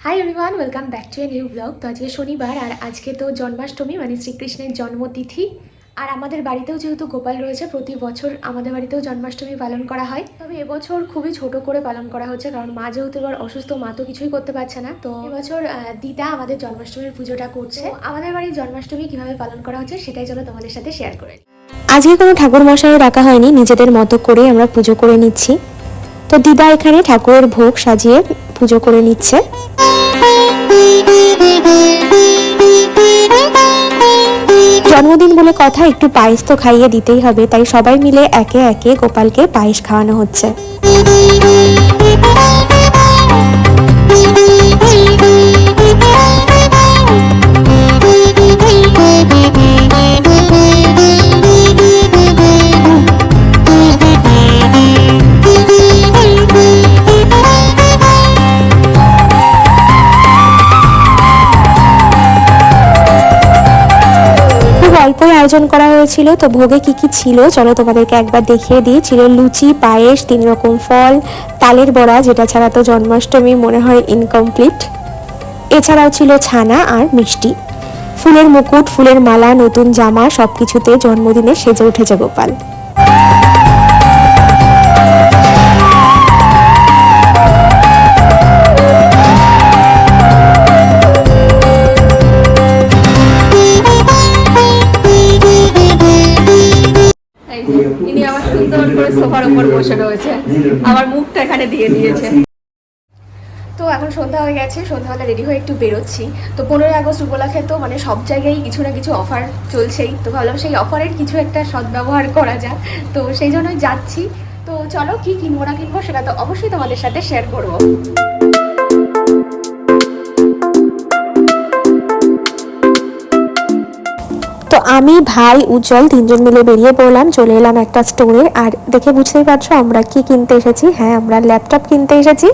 Hi everyone welcome back to a new blog তো আজকে শনিবার আর আজকে তো জন্মাষ্টমী মানে শ্রীকৃষ্ণের জন্মতিথি। আর আমাদের বাড়িতেও যেহেতু গোপাল রয়েছে প্রতি বছর আমাদের বাড়িতেও জন্মাষ্টমী পালন করা হয়। তবে এবছর খুবই ছোট করে পালন করা হচ্ছে কারণ মা যেহেতু এবার অসুস্থ মা তো কিছুই করতে পারছে না। তো এবছর দিদা আমাদের জন্মাষ্টমীর পুজোটা করছে। আমাদের বাড়ির জন্মাষ্টমী কীভাবে পালন করা হচ্ছে সেটাই চলো তোমাদের সাথে শেয়ার করে আজকে কোনো ঠাকুর মশাই রাখা হয়নি নিজেদের মতো করে আমরা পুজো করে নিচ্ছি। তো দিদা এখানে ঠাকুরের ভোগ সাজিয়ে পুজো করে নিচ্ছে। জন্মদিন বলে কথা একটু পায়েস তো খাইয়ে দিতেই হবে, তাই সবাই মিলে একে একে গোপালকে পায়েস খাওয়ানো হচ্ছে। আয়োজন করা হয়েছিল। তো ভোগে কি কি ছিল? চলো তোমাদেরকে একবার দেখিয়ে দিই। ছিল লুচি, পায়েস, তিন রকম ফল, তালের বড়া, যেটা ছাড়া তো জন্মাষ্টমী মনে হয় ইনকমপ্লিট এছাড়াও ছিল ছানা আর মিষ্টি। ফুলের মুকুট, ফুলের মালা, নতুন জামা, সবকিছুতে জন্মদিনে সেজে উঠেছে গোপাল। সুন্দর করে সোফার উপর বসে রয়েছে। আবার মুখটা এখানে দিয়ে দিয়েছে। তো এখন সন্ধ্যা হয়ে গেছে, সন্ধ্যাবেলা রেডি হয়ে একটু বেরোচ্ছি। তো পনেরোই আগস্ট উপলক্ষে তো মানে সব জায়গায় কিছু না কিছু অফার চলছেই। তো ভাবলাম সেই অফারের কিছু একটা সদ্ব্যবহার করা যাক। তো সেই জন্যই যাচ্ছি। তো চলো কি কিনবো না কিনবো সেটা তো অবশ্যই তোমাদের সাথে শেয়ার করব। আমি, ভাই, উজ্জ্বল তিনজন মিলে বেরিয়ে পড়লাম, চলে এলাম একটা স্টোরে আর দেখে বুঝতেই পারছ, আমরা কি কিনতে এসেছি? হ্যাঁ আমরা ল্যাপটপ কিনতে এসেছি।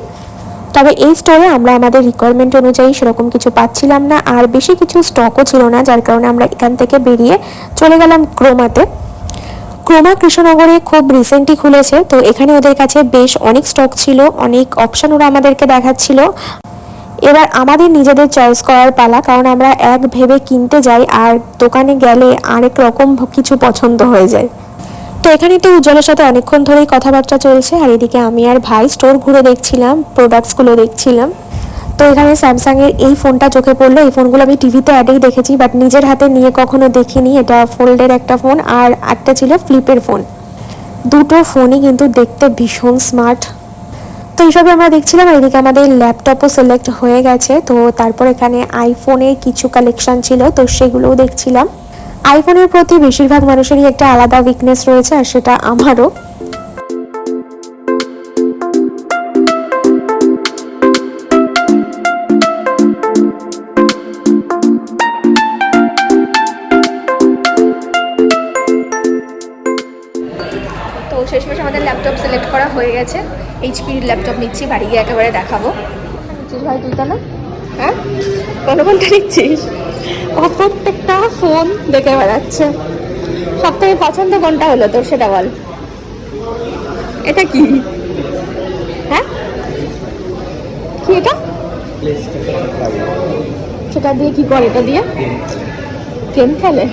তবে এই স্টোরে আমরা আমাদের রিকোয়ারমেন্ট অনুযায়ী সেরকম কিছু পাচ্ছিলাম না, আর বেশি কিছু স্টকও ছিল না, যার কারণে আমরা এখান থেকে বেরিয়ে চলে গেলাম ক্রোমাতে। ক্রোমা কৃষ্ণনগরে খুব রিসেন্টলি খুলেছে, তো এখানে ওদের কাছে বেশ অনেক স্টক ছিল, অনেক অপশন ওরা আমাদেরকে দেখাচ্ছিল। এবার আমাদের নিজেদের চয়েস করার পালা, কারণ আমরা এক ভেবে কিনতে যাই আর দোকানে গেলে আরেক রকম কিছু পছন্দ হয়ে যায়। তো এখানে তো উজ্জ্বলের সাথে অনেকক্ষণ ধরেই কথাবার্তা চলছে, আর এদিকে আমি আর ভাই স্টোর ঘুরে দেখছিলাম প্রোডাক্টসগুলো দেখছিলাম। তো এখানে স্যামসাংয়ের এই ফোনটা চোখে পড়ল, এই ফোনগুলো আমি টিভিতে অ্যাডেই দেখেছি বাট নিজের হাতে নিয়ে কখনো দেখিনি, এটা ফোল্ডের একটা ফোন আর একটা ছিল ফ্লিপের ফোন দুটো ফোনই কিন্তু দেখতে ভীষণ স্মার্ট তো এইসবে আমরা দেখছিলাম এদিকে আমাদের ল্যাপটপও সিলেক্ট হয়ে গেছে। তো তারপর এখানে আইফোনের কিছু কালেকশন ছিল, তো সেগুলোও দেখছিলাম। আইফোনের প্রতি বেশিরভাগ মানুষেরই একটা আলাদা উইকনেস রয়েছে, আর সেটা আমারও। শেষমেশ আমাদের ল্যাপটপ সিলেক্ট করা হয়ে গেছে। এইচপির ল্যাপটপ নিচ্ছি বাড়ি গিয়ে একেবারে দেখাবো। ভাই তুই তাহলে হ্যাঁ? কোনো কোনটা নিচ্ছিস? ও প্রত্যেকটা ফোন দেখে বেড়াচ্ছে। সব থেকে পছন্দ কোনটা হলো তোর সেটা বল। এটা কি? হ্যাঁ? কি এটা? সেটা দিয়ে কি করে এটা দিয়ে? গেম খেলে।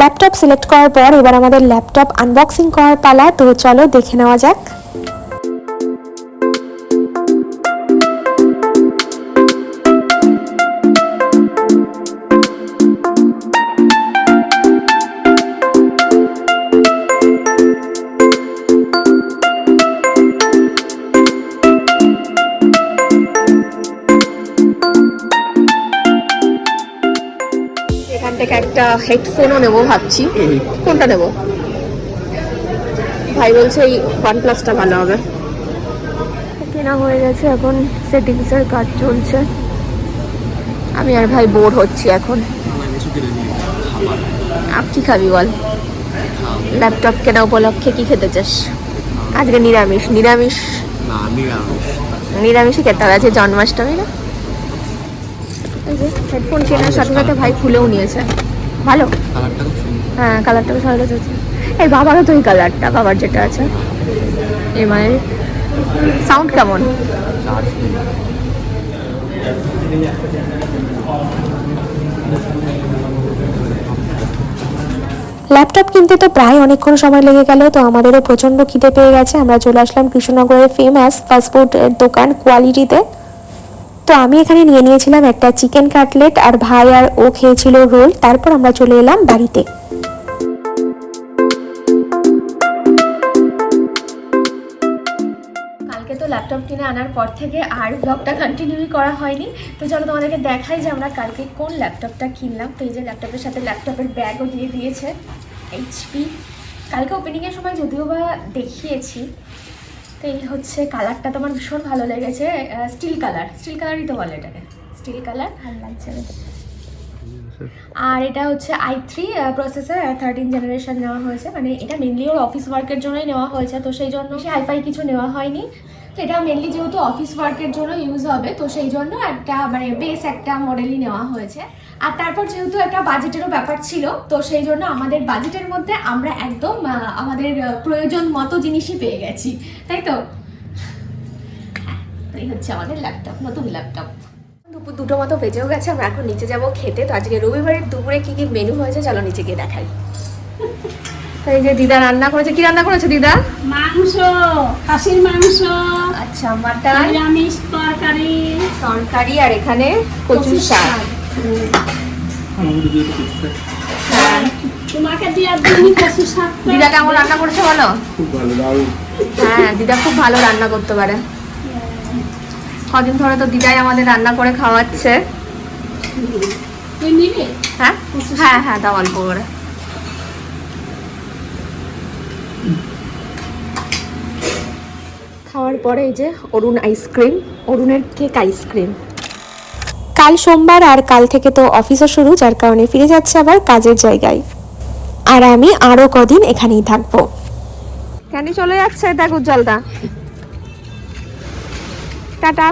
ল্যাপটপ সিলেক্ট করার পর এবার আমাদের ল্যাপটপ আনবক্সিং করার পালা তো চলো দেখে নেওয়া যাক। একটা হেডফোনও নেব ভাবছি। কোনটা নেব? ভাই বলছে এই ওয়ান প্লাসটা ভালো হবে। কেনা হয়ে গেছে এখন সেটিংসের কাজ চলছে। আমি আর ভাই বোর হচ্ছি এখন। আপ কি খাবি বল? ল্যাপটপ কেনা উপলক্ষে কি খেতে চাস? আজকে নিরামিষ নিরামিষ। নিরামিষই খেতে হবে আজকে জন্মাষ্টমী না? হেডফোন কেনার সাথে সাথে ভাই খুলেও নিয়েছে। ভালো? কালারটা খুব সুন্দর। হ্যাঁ কালারটা বেশ ভালো আছে এই বাবারও তো এই কালারটা বাবার যেটা আছে। এই মায়ের সাউন্ড কেমন? ল্যাপটপ কিনতে তো প্রায় অনেকক্ষণ সময় লেগে গেল তো আমাদেরও প্রচণ্ড খিদে পেয়ে গেছে। আমরা চলে আসলাম কৃষ্ণনগরের ফেমাস ফাস্টফুডের দোকান কোয়ালিটিতে তো আমি এখানে নিয়ে নিয়েছিলাম একটা চিকেন কাটলেট আর ভাই আর ও খেয়েছিল রোল। তারপর আমরা চলে এলাম বাড়িতে। কালকে তো ল্যাপটপ কিনে আনার পর থেকে আর ব্লগটা কন্টিনিউই করা হয়নি। তো চলো তোমাদেরকে দেখাই যে আমরা কালকে কোন ল্যাপটপটা কিনলাম। তো এই যে ল্যাপটপের সাথে ল্যাপটপের ব্যাগও দিয়ে দিয়েছে এইচপি কালকে ওপেনিংয়ের সময় যদিও বা দেখিয়েছি তো এই হচ্ছে কালারটা তো আমার ভীষণ ভালো লেগেছে। স্টিল কালার স্টিল কালারই তো বলে এটাকে। স্টিল কালার ভালো লাগছে আর এটা হচ্ছে I three processor thirteen generation নেওয়া হয়েছে। মানে এটা মেনলি ওর অফিস ওয়ার্কের জন্যই নেওয়া হয়েছে তো সেই জন্য সে হাইফাই কিছু নেওয়া হয়নি। তো এটা মেনলি যেহেতু অফিস ওয়ার্কের জন্য ইউজ হবে তো সেই জন্য একটা মানে বেস একটা মডেলই নেওয়া হয়েছে। আর তারপর যেহেতু একটা বাজেটেরও ব্যাপার ছিল তো সেই জন্য আমাদের বাজেটের মধ্যে আমরা একদম আমাদের প্রয়োজন মতো জিনিসই পেয়ে গেছি। তাই তো? এই হচ্ছে আমাদের ল্যাপটপ নতুন ল্যাপটপ দুপুর দুটো মতো বেজেও গেছে আমরা এখন নিচে যাব খেতে। তো আজকে রবিবারের দুপুরে কি কি মেনু হয়েছে চলো নিচে গিয়ে দেখাই। তো এই যে দিদা রান্না করেছে কি রান্না করেছে দিদা? মাংস খাসির মাংস আচ্ছা মাটন নিরামিষ তরকারি। তরকারি আর এখানে কচুর শাক। হ্যাঁ। দিদা কেমন রান্না করেছে বলো? খুব ভালো দারুণ। হ্যাঁ দিদা খুব ভালো রান্না করতে পারে। কদিন ধরে তো দিদাই আমাদের রান্না করে খাওয়াচ্ছে। হ্যাঁ? হ্যাঁ হ্যাঁ দাও অল্প করে। খাওয়ার পরে এই যে অরুণ আইসক্রিম অরুণের কেক আইসক্রিম কাল সোমবার আর কাল থেকে তো অফিসও শুরু, যার কারণে ফিরে যাচ্ছে আবার কাজের জায়গায়। আর আমি আরও কদিন এখানেই থাকব। কেন চলে যাচ্ছে দেখ উজ্জ্বলদা? টাটা।